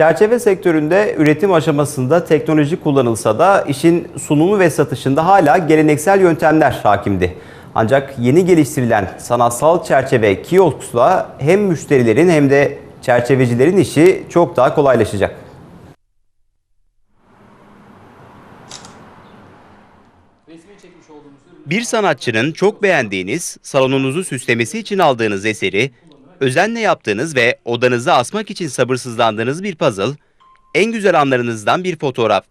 Çerçeve sektöründe üretim aşamasında teknoloji kullanılsa da işin sunumu ve satışında hala geleneksel yöntemler hakimdi. Ancak yeni geliştirilen sanatsal çerçeve kioskla hem müşterilerin hem de çerçevecilerin işi çok daha kolaylaşacak. Bir sanatçının çok beğendiğiniz, salonunuzu süslemesi için aldığınız eseri, özenle yaptığınız ve odanıza asmak için sabırsızlandığınız bir puzzle, en güzel anlarınızdan bir fotoğraf.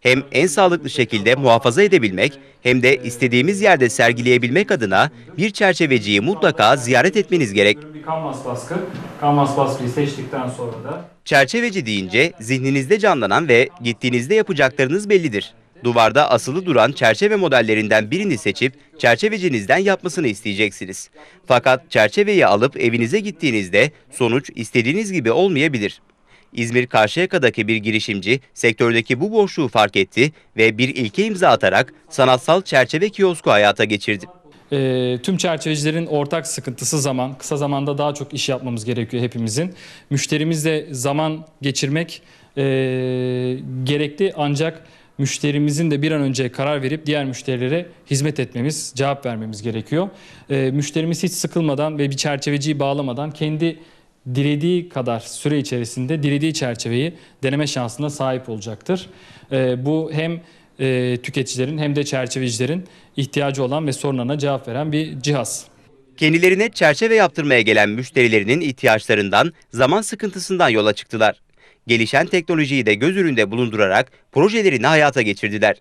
Hem en sağlıklı şekilde muhafaza edebilmek hem de istediğimiz yerde sergileyebilmek adına bir çerçeveciyi mutlaka ziyaret etmeniz gerek. Bir kanvas baskı. Kanvas baskıyı seçtikten sonra da Çerçeveci deyince zihninizde canlanan ve gittiğinizde yapacaklarınız bellidir. Duvarda asılı duran çerçeve modellerinden birini seçip çerçevecinizden yapmasını isteyeceksiniz. Fakat çerçeveyi alıp evinize gittiğinizde sonuç istediğiniz gibi olmayabilir. İzmir Karşıyaka'daki bir girişimci sektördeki bu boşluğu fark etti ve bir ilke imza atarak sanatsal çerçeve kiosku hayata geçirdi. e, tüm çerçevecilerin ortak sıkıntısı zaman. Kısa zamanda daha çok iş yapmamız gerekiyor hepimizin. Müşterimizle zaman geçirmek e, gerekli ancak müşterimizin de bir an önce karar verip diğer müşterilere hizmet etmemiz, cevap vermemiz gerekiyor. E, müşterimiz hiç sıkılmadan ve bir çerçeveciyi bağlamadan kendi dilediği kadar süre içerisinde dilediği çerçeveyi deneme şansına sahip olacaktır. E, bu hem e, tüketicilerin hem de çerçevecilerin ihtiyacı olan ve sorunlarına cevap veren bir cihaz. Kendilerine çerçeve yaptırmaya gelen müşterilerinin ihtiyaçlarından, zaman sıkıntısından yola çıktılar. Gelişen teknolojiyi de göz önünde bulundurarak projelerini hayata geçirdiler.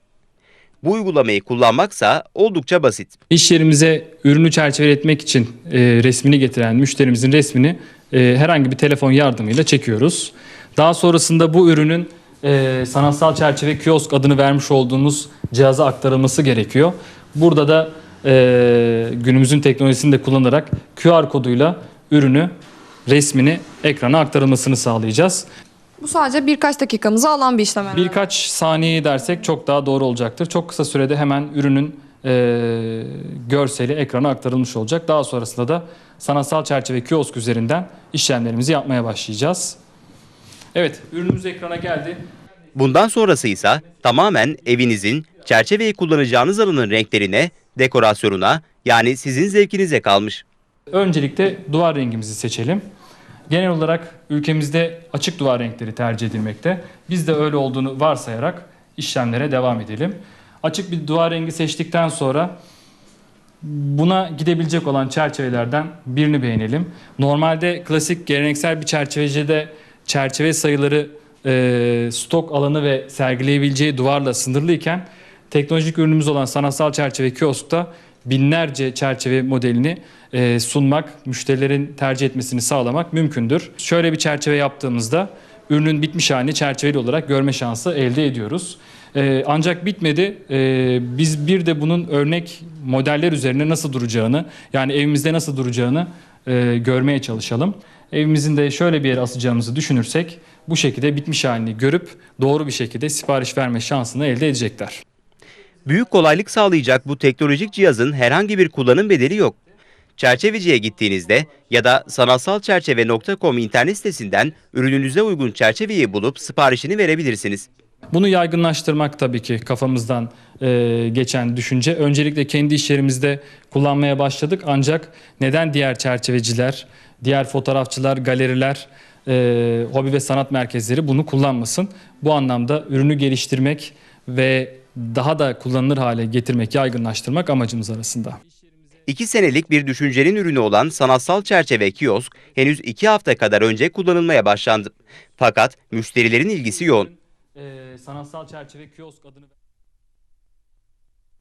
Bu uygulamayı kullanmaksa oldukça basit. İş yerimize ürünü çerçeveletmek için e, resmini getiren müşterimizin resmini e, herhangi bir telefon yardımıyla çekiyoruz. Daha sonrasında bu ürünün e, sanatsal çerçeve kiosk adını vermiş olduğumuz cihaza aktarılması gerekiyor. Burada da e, günümüzün teknolojisini de kullanarak QR koduyla ürünü, resmini ekrana aktarılmasını sağlayacağız. Bu sadece birkaç dakikamızı alan bir işlem herhalde. Birkaç saniye dersek çok daha doğru olacaktır. Çok kısa sürede hemen ürünün e, görseli ekrana aktarılmış olacak. Daha sonrasında da sanatsal çerçeve kiosk üzerinden işlemlerimizi yapmaya başlayacağız. Evet, ürünümüz ekrana geldi. Bundan sonrası ise tamamen evinizin çerçeveyi kullanacağınız alanın renklerine, dekorasyonuna yani sizin zevkinize kalmış. Öncelikle duvar rengimizi seçelim. Genel olarak ülkemizde açık duvar renkleri tercih edilmekte. Biz de öyle olduğunu varsayarak işlemlere devam edelim. Açık bir duvar rengi seçtikten sonra buna gidebilecek olan çerçevelerden birini beğenelim. Normalde klasik geleneksel bir çerçevecide çerçeve sayıları e, stok alanı ve sergileyebileceği duvarla sınırlıyken teknolojik ürünümüz olan sanatsal çerçeve kioskta binlerce çerçeve modelini e, sunmak, müşterilerin tercih etmesini sağlamak mümkündür. Şöyle bir çerçeve yaptığımızda ürünün bitmiş halini çerçeveli olarak görme şansı elde ediyoruz. E, ancak bitmedi. E, biz bir de bunun örnek modeller üzerine nasıl duracağını, yani evimizde nasıl duracağını görmeye çalışalım. Evimizin de şöyle bir yere asacağımızı düşünürsek bu şekilde bitmiş halini görüp doğru bir şekilde sipariş verme şansını elde edecekler. Büyük kolaylık sağlayacak bu teknolojik cihazın herhangi bir kullanım bedeli yok. Çerçeveciye gittiğinizde ya da sanatsalçerçeve.com internet sitesinden ürününüze uygun çerçeveyi bulup siparişini verebilirsiniz. Bunu yaygınlaştırmak tabii ki kafamızdan e, geçen düşünce. Öncelikle kendi iş yerimizde kullanmaya başladık ancak neden diğer çerçeveciler, diğer fotoğrafçılar, galeriler, e, hobi ve sanat merkezleri bunu kullanmasın? Bu anlamda ürünü geliştirmek ve daha da kullanılır hale getirmek, yaygınlaştırmak amacımız arasında. İki senelik bir düşüncenin ürünü olan sanatsal çerçeve kiosk henüz iki hafta kadar önce kullanılmaya başlandı. Fakat müşterilerin ilgisi yoğun. E, sanatsal çerçeve kiosk adını